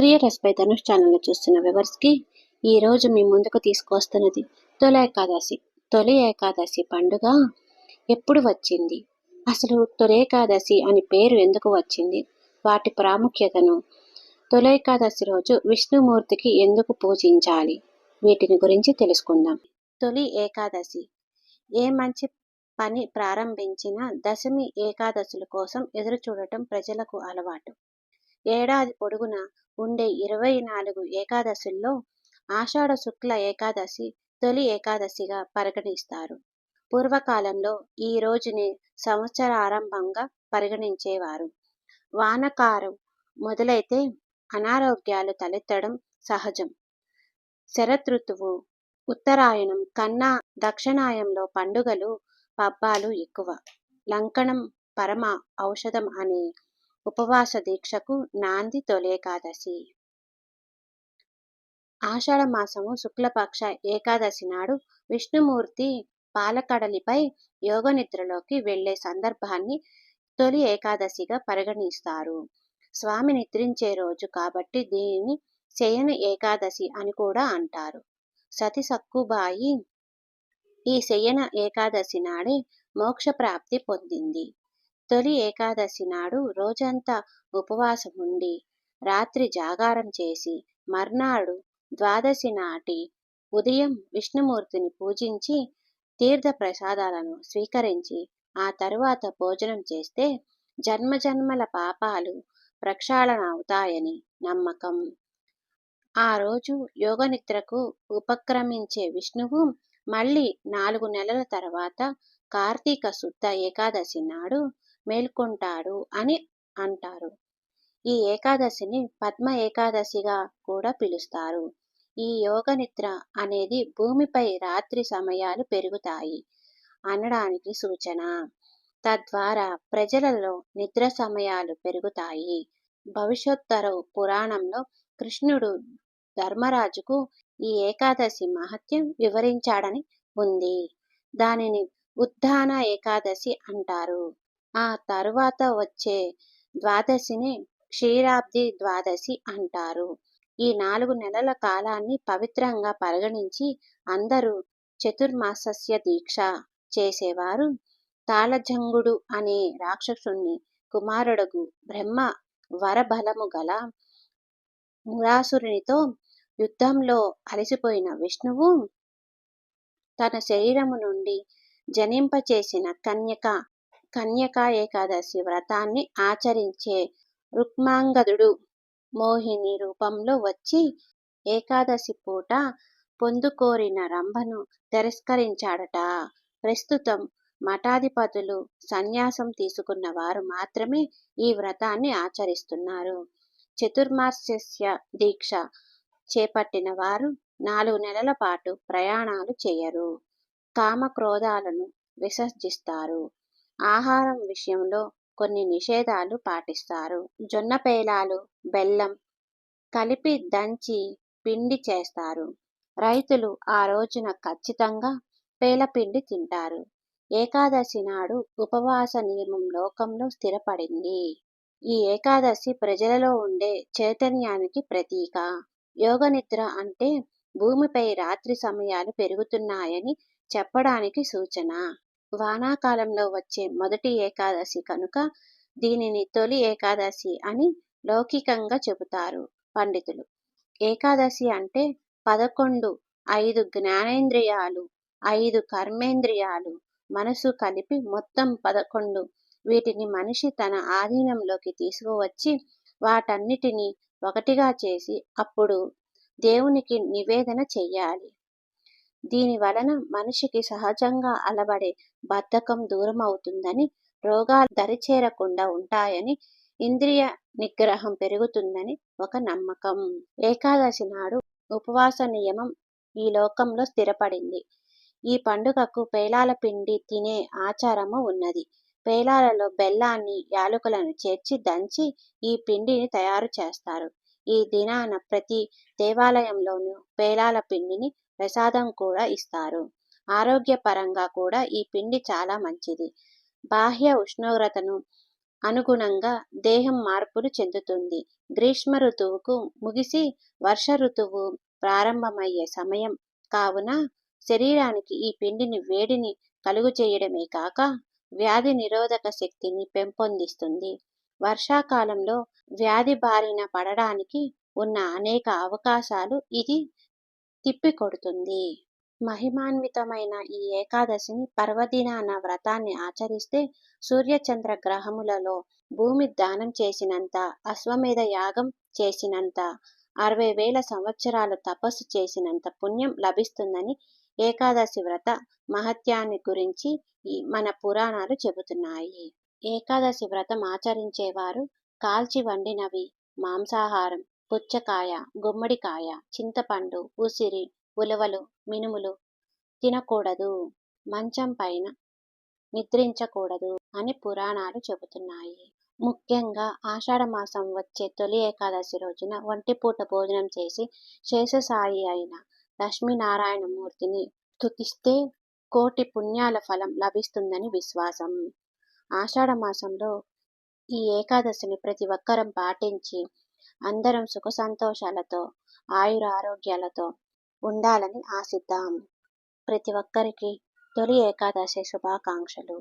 Creators పై Dhanush channel చూస్తున్న వివర్స్కి ఈ రోజు మీ ముందుకు తీసుకొస్తున్నది తొలి ఏకాదశి. తొలి ఏకాదశి పండుగ ఎప్పుడు వచ్చింది? అసలు తొలి ఏకాదశి అని పేరు ఎందుకు వచ్చింది? వాటి ప్రాముఖ్యతను తొలి ఏకాదశి రోజు విష్ణుమూర్తికి ఎందుకు పూజించాలి? వీటిని గురించి తెలుసుకుందాం. తొలి ఏకాదశి. ఏ మంచి పని ప్రారంభించిన దశమి ఏకాదశుల కోసం ఎదురు చూడటం ప్రజలకు అలవాటు. ఏడాది పొడుగునా ఉండే ఇరవై నాలుగు ఏకాదశుల్లో ఆషాఢ శుక్ల ఏకాదశి తొలి ఏకాదశిగా పరిగణిస్తారు. పూర్వకాలంలో ఈ రోజుని సంవత్సర ఆరంభంగా పరిగణించేవారు. వానకారం మొదలైతే అనారోగ్యాలు తలెత్తడం సహజం. శరదృతువు ఉత్తరాయణం కన్నా దక్షిణాయంలో పండుగలు పబ్బాలు ఎక్కువ. లంకణం పరమ ఔషధం అనే ఉపవాస దీక్షకు నాంది తొలేకాదశి ఆషాఢమాసము శుక్లపక్ష ఏకాదశి నాడు విష్ణుమూర్తి పాలకడలిపై యోగనిద్రలోకి వెళ్ళే సందర్భాన్ని తొలి ఏకాదశిగా పరిగణిస్తారు. స్వామి నిద్రించే రోజు కాబట్టి దీనిని శయన ఏకాదశి అని కూడా అంటారు. సతి సక్కుబాయి ఈ శయన ఏకాదశి నాడే మోక్ష ప్రాప్తి పొందింది. తొలి ఏకాదశి నాడు రోజంతా ఉపవాసం ఉండి రాత్రి జాగారం చేసి మర్నాడు ద్వాదశి నాటి ఉదయం విష్ణుమూర్తిని పూజించి తీర్థ ప్రసాదాలను స్వీకరించి ఆ తరువాత భోజనం చేస్తే జన్మజన్మల పాపాలు ప్రక్షాళన అవుతాయని నమ్మకం. ఆ రోజు యోగనిద్రకు ఉపక్రమించే విష్ణువు మళ్ళీ నాలుగు నెలల తర్వాత కార్తీక శుద్ధ ఏకాదశి నాడు మేల్కొంటాడు అని అంటారు. ఈ ఏకాదశిని పద్మ ఏకాదశిగా కూడా పిలుస్తారు. ఈ యోగ నిద్ర అనేది భూమిపై రాత్రి సమయాలు పెరుగుతాయి అనడానికి సూచన. తద్వారా ప్రజలలో నిద్ర సమయాలు పెరుగుతాయి. భవిష్యోత్తర పురాణంలో కృష్ణుడు ధర్మరాజుకు ఈ ఏకాదశి మహత్యం వివరించాడని ఉంది. దానిని ఉద్దాన ఏకాదశి అంటారు. ఆ తరువాత వచ్చే ద్వాదశిని క్షీరాబ్ది ద్వాదశి అంటారు. ఈ నాలుగు నెలల కాలాన్ని పవిత్రంగా పరిగణించి అందరూ చతుర్మాసస్య దీక్ష చేసేవారు. తాళజంగుడు అనే రాక్షసుణ్ణి కుమారుడుగు బ్రహ్మ వరబలము గల మురాసురునితో యుద్ధంలో అలసిపోయిన విష్ణువు తన శరీరము నుండి జనింపచేసిన కన్యక కన్యక ఏకాదశి వ్రతాన్ని ఆచరించే రుక్మాంగదుడు. మోహిని రూపంలో వచ్చి ఏకాదశి పూట పొందుకోరిన రంభను తిరస్కరించాడట. ప్రస్తుతం మఠాధిపతులు సన్యాసం తీసుకున్న వారు మాత్రమే ఈ వ్రతాన్ని ఆచరిస్తున్నారు. చతుర్మాస్య దీక్ష చేపట్టిన వారు నాలుగు నెలల పాటు ప్రయాణాలు చేయరు. కామక్రోధాలను విసర్జిస్తారు. ఆహారం విషయంలో కొన్ని నిషేధాలు పాటిస్తారు. జొన్న పేలాలు బెల్లం కలిపి దంచి పిండి చేస్తారు. రైతులు ఆ రోజున ఖచ్చితంగా పేలపిండి తింటారు. ఏకాదశి నాడు ఉపవాస నియమం లోకంలో స్థిరపడింది. ఈ ఏకాదశి ప్రజలలో ఉండే చైతన్యానికి ప్రతీక. యోగ నిద్ర అంటే భూమిపై రాత్రి సమయాలు పెరుగుతున్నాయని చెప్పడానికి సూచన. వానాకాలంలో వచ్చే మొదటి ఏకాదశి కనుక దీనిని తొలి ఏకాదశి అని లౌకికంగా చెబుతారు పండితులు. ఏకాదశి అంటే పదకొండు ఐదు జ్ఞానేంద్రియాలు ఐదు కర్మేంద్రియాలు మనసు కలిపి మొత్తం పదకొండు. వీటిని మనిషి తన ఆధీనంలోకి తీసుకువచ్చి వాటన్నిటినీ ఒకటిగా చేసి అప్పుడు దేవునికి నివేదన చెయ్యాలి. దీని వలన మనిషికి సహజంగా అలవడే బద్ధకం దూరం అవుతుందని రోగాలు దరిచేరకుండా ఉంటాయని ఇంద్రియ నిగ్రహం పెరుగుతుందని ఒక నమ్మకం. ఏకాదశి నాడు ఉపవాస నియమం ఈ లోకంలో స్థిరపడింది. ఈ పండుగకు పేలాల పిండి తినే ఆచారము ఉన్నది. పేలాలలో బెల్లాన్ని యాలకులను చేర్చి దంచి ఈ పిండిని తయారు చేస్తారు. ఈ దినాన ప్రతి దేవాలయంలోనూ పేలాల పిండిని ప్రసాదం కూడా ఇస్తారు. ఆరోగ్యపరంగా కూడా ఈ పిండి చాలా మంచిది. బాహ్య ఉష్ణోగ్రతను అనుగుణంగా దేహం మార్పులు చెందుతుంది. గ్రీష్మ ఋతువుకు ముగిసి వర్ష ఋతువు ప్రారంభమయ్యే సమయం కావున శరీరానికి ఈ పిండిని వేడిని కలుగు చేయడమే కాక వ్యాధి నిరోధక శక్తిని పెంపొందిస్తుంది. వర్షాకాలంలో వ్యాధి బారిన పడడానికి ఉన్న అనేక అవకాశాలు ఇది తిప్పికొడుతుంది. మహిమాన్వితమైన ఈ ఏకాదశిని పర్వదినాన వ్రతాన్ని ఆచరిస్తే సూర్యచంద్ర గ్రహములలో భూమి దానం చేసినంత అశ్వమేధ యాగం చేసినంత అరవై వేల సంవత్సరాలు తపస్సు చేసినంత పుణ్యం లభిస్తుందని ఏకాదశి వ్రత మహత్యాన్ని గురించి మన పురాణాలు చెబుతున్నాయి. ఏకాదశి వ్రతం ఆచరించేవారు కాల్చి వండినవి మాంసాహారం పుచ్చకాయ గుమ్మడికాయ చింతపండు ఉసిరి ఉలవలు మినుములు తినకూడదు మంచం పైన నిద్రించకూడదు అని పురాణాలు చెబుతున్నాయి. ముఖ్యంగా ఆషాఢ మాసం వచ్చే తొలి ఏకాదశి రోజున ఒంటిపూట భోజనం చేసి శేషసాయి అయిన లక్ష్మీనారాయణమూర్తిని స్తుతిస్తే కోటి పుణ్యాల ఫలం లభిస్తుందని విశ్వాసం. ఆషాఢ మాసంలో ఈ ఏకాదశిని ప్రతి ఒక్కరం పాటించి అందరం సుఖ సంతోషాలతో ఆయుర ఆరోగ్యాలతో ఉండాలని ఆశిద్దాం. ప్రతి ఒక్కరికి తొలి ఏకాదశి శుభాకాంక్షలు.